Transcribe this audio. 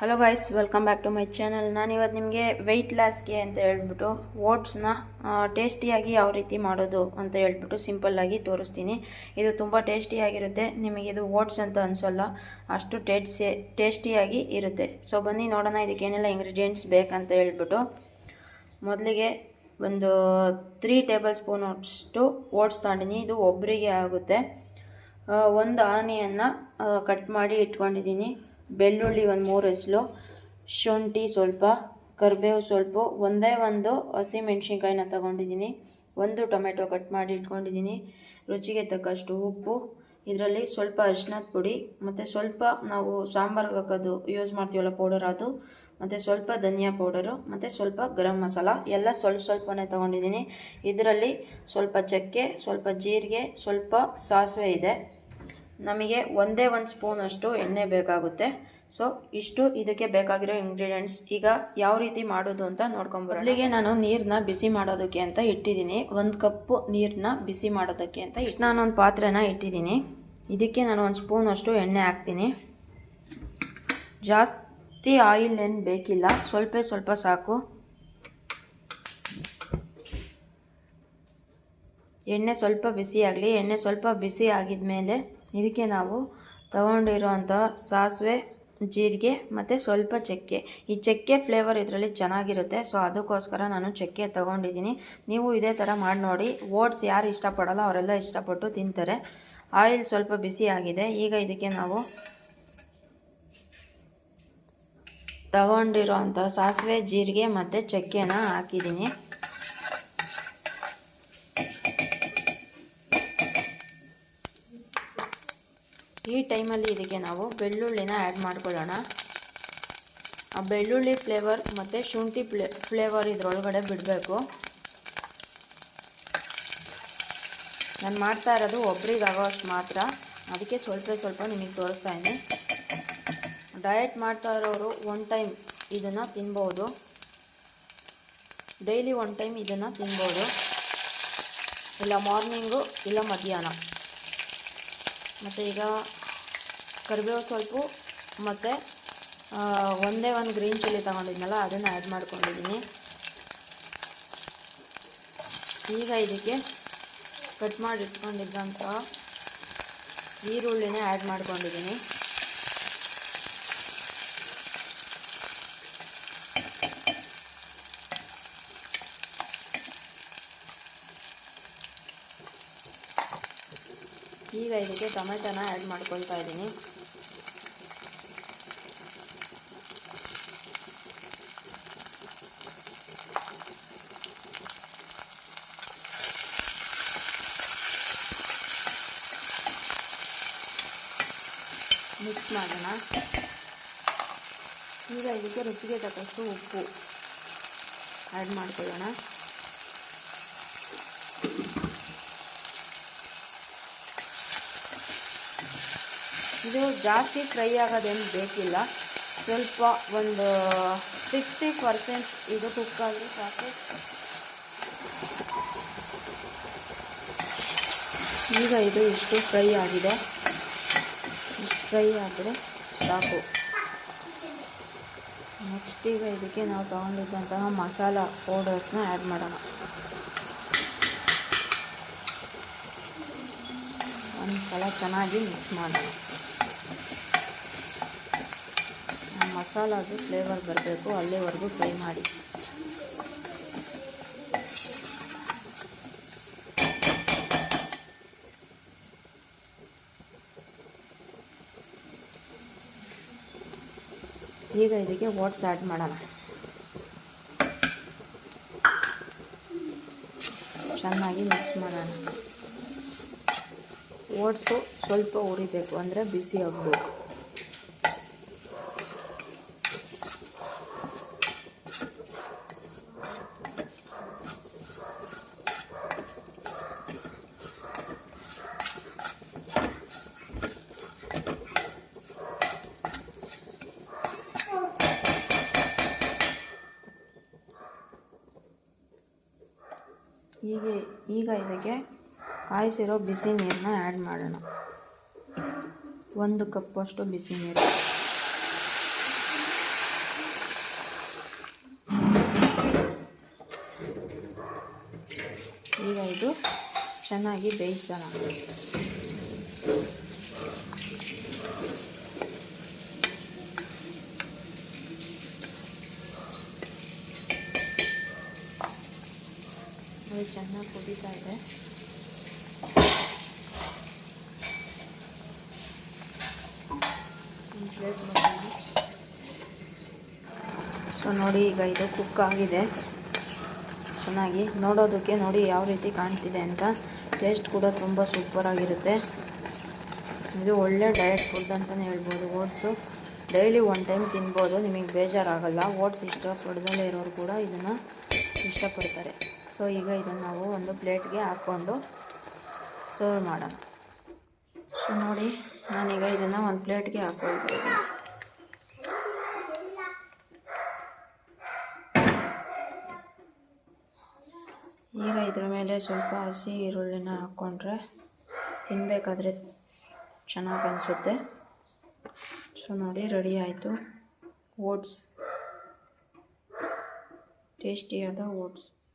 Hello guys welcome back to my channel ನಾನು ಇವತ್ತು ನಿಮಗೆ ವೆಯ್ಟ್ ಲಾಸ್ಗೆ ಅಂತ ಹೇಳ್ಬಿಟ್ಟು ಓಟ್ಸ್ನ ಟೇಸ್ಟಿಯಾಗಿ ಯಾವ ರೀತಿ ಮಾಡೋದು ಅಂತ ಹೇಳ್ಬಿಟ್ಟು ಸಿಂಪಲ್ಲಾಗಿ ತೋರಿಸ್ತೀನಿ. ಇದು ತುಂಬ ಟೇಸ್ಟಿಯಾಗಿರುತ್ತೆ ನಿಮಗೆ ಇದು ಓಟ್ಸ್ ಅಂತ ಅನಿಸೋಲ್ಲ, ಅಷ್ಟು ಟೇಸ್ಟಿ ಟೇಸ್ಟಿಯಾಗಿ ಇರುತ್ತೆ. ಸೊ ಬನ್ನಿ ನೋಡೋಣ ಇದಕ್ಕೆ ಏನೆಲ್ಲ ಇಂಗ್ರೀಡಿಯೆಂಟ್ಸ್ ಬೇಕಂತ ಹೇಳ್ಬಿಟ್ಟು. ಮೊದಲಿಗೆ ಒಂದು ತ್ರೀ ಟೇಬಲ್ ಸ್ಪೂನ್ ಅಷ್ಟು ಓಟ್ಸ್ ತಗೊಂಡಿನಿ ಇದು ಒಬ್ಬರಿಗೆ ಆಗುತ್ತೆ. ಒಂದು ಆನಿಯನ್ನ ಕಟ್ ಮಾಡಿ ಇಟ್ಕೊಂಡಿದ್ದೀನಿ. ಬೆಳ್ಳುಳ್ಳಿ ಒಂದು ಮೂರು ಎಸ್ಲು ಶುಂಠಿ ಸ್ವಲ್ಪ, ಕರಿಬೇವು ಸ್ವಲ್ಪ, ಒಂದೇ ಒಂದು ಹಸಿ ಮೆಣಸಿನ್ಕಾಯಿನ ತಗೊಂಡಿದ್ದೀನಿ. ಒಂದು ಟೊಮೆಟೊ ಕಟ್ ಮಾಡಿ ಇಟ್ಕೊಂಡಿದ್ದೀನಿ. ರುಚಿಗೆ ತಕ್ಕಷ್ಟು ಉಪ್ಪು, ಇದರಲ್ಲಿ ಸ್ವಲ್ಪ ಅರಿಶಿನದ ಪುಡಿ, ಮತ್ತು ಸ್ವಲ್ಪ ನಾವು ಸಾಂಬಾರ್ಗೆ ಹಾಕೋದು ಯೂಸ್ ಮಾಡ್ತೀವಲ್ಲ ಪೌಡರ್ ಅದು, ಮತ್ತು ಸ್ವಲ್ಪ ಧನಿಯಾ ಪೌಡರು ಮತ್ತು ಸ್ವಲ್ಪ ಗರಂ ಮಸಾಲ, ಎಲ್ಲ ಸ್ವಲ್ಪ ಸ್ವಲ್ಪನೇ ತೊಗೊಂಡಿದ್ದೀನಿ. ಇದರಲ್ಲಿ ಸ್ವಲ್ಪ ಚಕ್ಕೆ, ಸ್ವಲ್ಪ ಜೀರಿಗೆ, ಸ್ವಲ್ಪ ಸಾಸಿವೆ ಇದೆ. ನಮಗೆ ಒಂದೇ ಒಂದು ಸ್ಪೂನಷ್ಟು ಎಣ್ಣೆ ಬೇಕಾಗುತ್ತೆ. ಸೊ ಇಷ್ಟು ಇದಕ್ಕೆ ಬೇಕಾಗಿರೋ ಇಂಗ್ರೀಡಿಯೆಂಟ್ಸ್ ಈಗ ಯಾವ ರೀತಿ ಮಾಡೋದು ಅಂತ ನೋಡ್ಕೊಂಬ ಅಲ್ಲಿಗೆ ನಾನು ನೀರನ್ನ ಬಿಸಿ ಮಾಡೋದಕ್ಕೆ ಅಂತ ಇಟ್ಟಿದ್ದೀನಿ. ಒಂದು ಕಪ್ಪು ನೀರನ್ನ ಬಿಸಿ ಮಾಡೋದಕ್ಕೆ ಅಂತ ಇಷ್ಟು ನಾನು ಒಂದು ಪಾತ್ರೆನ ಇಟ್ಟಿದ್ದೀನಿ. ಇದಕ್ಕೆ ನಾನು ಒಂದು ಸ್ಪೂನಷ್ಟು ಎಣ್ಣೆ ಹಾಕ್ತೀನಿ. ಜಾಸ್ತಿ ಆಯಿಲ್ ಏನು ಬೇಕಿಲ್ಲ. ಸ್ವಲ್ಪ ಸ್ವಲ್ಪ ಸಾಕು. ಎಣ್ಣೆ ಸ್ವಲ್ಪ ಬಿಸಿ ಆಗಲಿ. ಎಣ್ಣೆ ಸ್ವಲ್ಪ ಬಿಸಿ ಆಗಿದ ಮೇಲೆ ಇದಕ್ಕೆ ನಾವು ತೊಗೊಂಡಿರೋಂಥ ಸಾಸಿವೆ, ಜೀರಿಗೆ ಮತ್ತು ಸ್ವಲ್ಪ ಚಕ್ಕೆ. ಈ ಚಕ್ಕೆ ಫ್ಲೇವರ್ ಇದರಲ್ಲಿ ಚೆನ್ನಾಗಿರುತ್ತೆ. ಸೊ ಅದಕ್ಕೋಸ್ಕರ ನಾನು ಚಕ್ಕೆ ತಗೊಂಡಿದ್ದೀನಿ. ನೀವು ಇದೇ ಥರ ಮಾಡಿ ನೋಡಿ. ಓಟ್ಸ್ ಯಾರು ಇಷ್ಟಪಡಲ್ಲ, ಅವರೆಲ್ಲ ಇಷ್ಟಪಟ್ಟು ತಿಂತಾರೆ. ಆಯಿಲ್ ಸ್ವಲ್ಪ ಬಿಸಿ ಆಗಿದೆ. ಈಗ ಇದಕ್ಕೆ ನಾವು ತಗೊಂಡಿರೋಂಥ ಸಾಸಿವೆ, ಜೀರಿಗೆ ಮತ್ತು ಚಕ್ಕೆನ ಹಾಕಿದ್ದೀನಿ. ಈ ಟೈಮಲ್ಲಿ ಇದಕ್ಕೆ ನಾವು ಬೆಳ್ಳುಳ್ಳಿನ ಆ್ಯಡ್ ಮಾಡ್ಕೊಳ್ಳೋಣ. ಆ ಬೆಳ್ಳುಳ್ಳಿ ಫ್ಲೇವರ್ ಮತ್ತು ಶುಂಠಿ ಫ್ಲೇ ಫ್ಲೇವರ್ ಇದರೊಳಗಡೆ ಬಿಡಬೇಕು. ನಾನು ಮಾಡ್ತಾ ಇರೋದು ಒಬ್ರಿಗೆ ಅಷ್ಟು ಮಾತ್ರ. ಅದಕ್ಕೆ ಸ್ವಲ್ಪ ಸ್ವಲ್ಪ ನಿಮಗೆ ತೋರಿಸ್ತಾ ಇದ್ದೀನಿ. ಡಯಟ್ ಮಾಡ್ತಾ ಇರೋರು ಒನ್ ಟೈಮ್ ಇದನ್ನು ತಿನ್ಬೋದು. ಡೈಲಿ ಒನ್ ಟೈಮ್ ಇದನ್ನು ತಿನ್ಬೋದು. ಇಲ್ಲ ಮಾರ್ನಿಂಗು ಇಲ್ಲ ಮಧ್ಯಾಹ್ನ. ಮತ್ತು ಈಗ ಕರಿಬೇವು ಸ್ವಲ್ಪ ಮತ್ತು ಒಂದೇ ಒಂದು ಗ್ರೀನ್ ಚಿಲ್ಲಿ ತೊಗೊಂಡಿದ್ನಲ್ಲ, ಅದನ್ನು ಆ್ಯಡ್ ಮಾಡ್ಕೊಂಡಿದ್ದೀನಿ ಈಗ ಇದಕ್ಕೆ ಕಟ್ ಮಾಡಿ ಇಟ್ಕೊಂಡಿದ್ದಂಥ ಈರುಳ್ಳಿನೇ ಆ್ಯಡ್ ಮಾಡ್ಕೊಂಡಿದ್ದೀನಿ ಈಗ ಇದಕ್ಕೆ ಟೊಮೆಟೊನ ಆ್ಯಡ್ ಮಾಡ್ಕೊಳ್ತಾ ಇದ್ದೀನಿ ಮಾಡೋಣ ಈಗ ಇದಕ್ಕೆ ರುಚಿಗೆ ತಕ್ಕಷ್ಟು ಉಪ್ಪು ಆ್ಯಡ್ ಮಾಡ್ಕೊಳ್ಳೋಣ ಇದು ಜಾಸ್ತಿ ಫ್ರೈ ಆಗೋದೇನು ಬೇಕಿಲ್ಲ. ಸ್ವಲ್ಪ ಒಂದು ಸಿಕ್ಸ್ಟಿ ಪರ್ಸೆಂಟ್ ಇದು ಕುಕ್ ಆದರೆ ಸಾಕು. ಈಗ ಇದು ಇಷ್ಟು ಫ್ರೈ ಆಗಿದೆ. ಫ್ರೈ ಆದರೆ ಸಾಕು. ನೆಕ್ಸ್ಟ್ ಈಗ ಇದಕ್ಕೆ ನಾವು ತಗೊಂಡಿದ್ದಂತಹ ಮಸಾಲ ಪೌಡರ್ಸ್ನ ಆ್ಯಡ್ ಮಾಡೋಣ. ಒಂದು ಸಲ ಚೆನ್ನಾಗಿ ಮಿಕ್ಸ್ ಮಾಡೋಣ. ಮಸಾಲದು ಫ್ಲೇವರ್ ಬರಬೇಕು ಅಲ್ಲಿವರೆಗೂ ಫ್ರೈ ಮಾಡಿ. ಈಗ ಇದಕ್ಕೆ ಓಟ್ಸ್ ಆ್ಯಡ್ ಮಾಡೋಣ. ಚೆನ್ನಾಗಿ ಮಿಕ್ಸ್ ಮಾಡೋಣ. ಓಟ್ಸು ಸ್ವಲ್ಪ ಉರಿಬೇಕು ಅಂದರೆ ಬಿಸಿ ಆಗಬೇಕು. ಹೀಗೆ ಈಗ ಇದಕ್ಕೆ ಕಾಯಿಸಿರೋ ಬಿಸಿ ನೀರನ್ನ ಆ್ಯಡ್ ಮಾಡೋಣ. ಒಂದು ಕಪ್ಪಷ್ಟು ಬಿಸಿ ನೀರು. ಈಗ ಇದು ಚೆನ್ನಾಗಿ ಬೇಯಿಸೋಣ. ನೋಡಿ ಚೆನ್ನಾಗಿ ಕುದೀತಾ ಇದೆ. ಸೊ ನೋಡಿ ಈಗ ಇದು ಕುಕ್ ಆಗಿದೆ. ಚೆನ್ನಾಗಿ ನೋಡೋದಕ್ಕೆ ನೋಡಿ ಯಾವ ರೀತಿ ಕಾಣ್ತಿದೆ ಅಂತ. ಟೇಸ್ಟ್ ಕೂಡ ತುಂಬ ಸೂಪರಾಗಿರುತ್ತೆ ಇದು ಒಳ್ಳೆ ಡಯಟ್ ಫುಡ್ ಅಂತಲೇ ಹೇಳ್ಬೋದು ಓಟ್ಸು. ಡೈಲಿ ಒನ್ ಟೈಮ್ ತಿನ್ಬೋದು, ನಿಮಗೆ ಬೇಜಾರಾಗಲ್ಲ. ಓಟ್ಸ್ ಇಷ್ಟಪಡ್ದಲೇ ಇರೋರು ಕೂಡ ಇದನ್ನು ಇಷ್ಟಪಡ್ತಾರೆ. ಸೊ, ಈಗ ಇದನ್ನು ನಾವು ಒಂದು ಪ್ಲೇಟ್ಗೆ ಹಾಕ್ಕೊಂಡು ಸರ್ವ್ ಮಾಡೋಣ. ಸೊ, ನೋಡಿ, ನಾನೀಗ ಇದನ್ನು ಒಂದು ಪ್ಲೇಟ್ಗೆ ಹಾಕ್ಕೊಳ್ತಾ ಇದ್ದೀನಿ. ಈಗ ಇದ್ರ ಮೇಲೆ ಸ್ವಲ್ಪ ಹಸಿ ಈರುಳ್ಳಿನ ಹಾಕ್ಕೊಂಡ್ರೆ ತಿನ್ನಬೇಕಾದ್ರೆ ಚೆನ್ನಾಗಿ ಅನಿಸುತ್ತೆ. ಸೊ, ನೋಡಿ, ರೆಡಿ ಆಯಿತು. ಓಟ್ಸ್. ಟೇಸ್ಟಿಯಾದ ಓಟ್ಸ್.